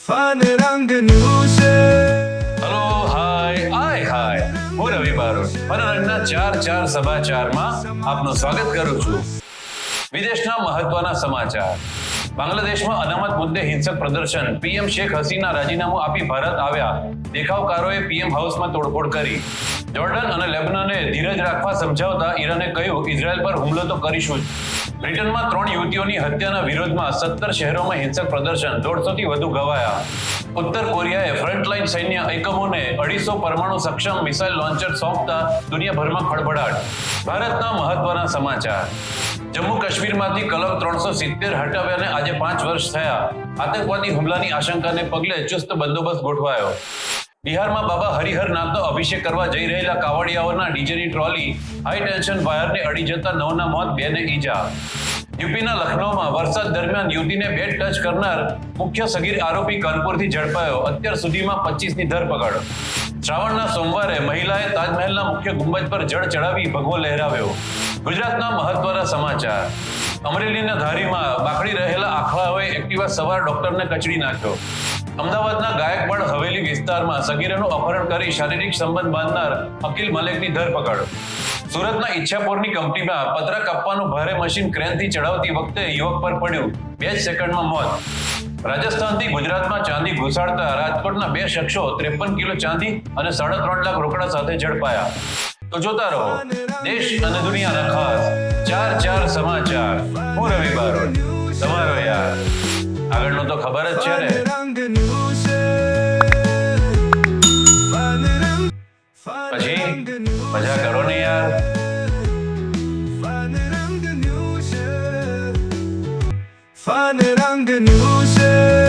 Fun રંગનું છે hello hi આય હાય હું રવિ બારોટ. મનોરંજનના ચાર ચાર સમાચારમાં આપનું સ્વાગત કરું છું. વિદેશના મહત્વના સમાચાર. બાંગ્લાદેશમાં અનામત મુદ્દે હિંસક પ્રદર્શન. પીએમ શેખ હસીના રાજીનામું આપી ભારત આવ્યા. દેખાવકારોએ પીએમ હાઉસમાં તોડફોડ કરી. જોર્ડન અને લેબનને ધીરજ રાખવા સમજાવતા ઈરાને કહ્યું, ઇઝરાયલ પર હુમલો તો કરીશું જ. બ્રિટનમાં ત્રણ યુવતીઓની હત્યાના વિરોધમાં સત્તર શહેરોમાં હિંસક પ્રદર્શન. દોઢસોથી વધુ ગવાયા ઉત્તર કોરિયાએ ફ્રન્ટલાઇન સૈન્ય એકમોને અઢીસો પરમાણુ સક્ષમ મિસાઇલ લોન્ચર સોંપતા દુનિયાભરમાં ખળભળાટ. ભારતના મહત્વના સમાચાર. જમ્મુ કાશ્મીરમાંથી કલમ ત્રણસો સિત્તેર હટાવ્યાને આજે પાંચ વર્ષ થયા. આતંકવાદી હુમલાની આશંકાને પગલે ચુસ્ત બંદોબસ્ત ગોઠવાયો. બિહારમાં બાબા હરિહર નામનો અભિષેક કરવા જઈ રહેલા કાવડિયાઓના ડીજેની ટ્રોલી, હાઈ ટેન્શન વાયરને અડી જતા નવના મોત, બેને ઈજા. યુપીના લખનૌમાં વરસાદ દરમિયાન યુવતીને બેટ ટચ કરનાર મુખ્ય સગીર આરોપી કાનપુરથી ઝડપાયો. અત્યાર સુધીમાં પચીસની ધરપકડ. શ્રાવણના સોમવારે મહિલાએ તાજમહેલના મુખ્ય ગુંબજ પર જળ ચડાવી ભગવો લહેરાવ્યો. ગુજરાતના મહત્વના સમાચાર. અમરેલીના ધારીમાં બાકડી રહેલા આખલાઓએ એક્ટિવા સવાર ડોક્ટરને કચડી નાખ્યો. અમદાવાદના ગાયકવાડ હવેલી વિસ્તારમાં સગીરાનું અપહરણ કરી શારીરિક સંબંધ બાંધનાર અકિલ મલેકની ધરપકડ. સુરતના ઈચ્છાપુરની કંપનીમાં પત્રક આપવાનું ભારે મશીન ક્રેનથી ચડાવતી વખતે યુવક પર પડ્યું બે જ સેકન્ડમાં મોત. રાજસ્થાનથી ગુજરાતમાં ચાંદી ઘુસાડતા રાજકોટના બે શખ્સો ત્રેપન કિલો ચાંદી અને સાડા ત્રણ લાખ રોકડા સાથે ઝડપાયા. તો જોતા રહો દેશ અને દુનિયાના ખાસ ચાર ચાર સમાચાર. હું રવિ બારોટ. તમારો યાર. આગળનું તો ખબર જ છે ને. પછી મજા કરો ને યાર. રંગનું છે ફન રંગનું છે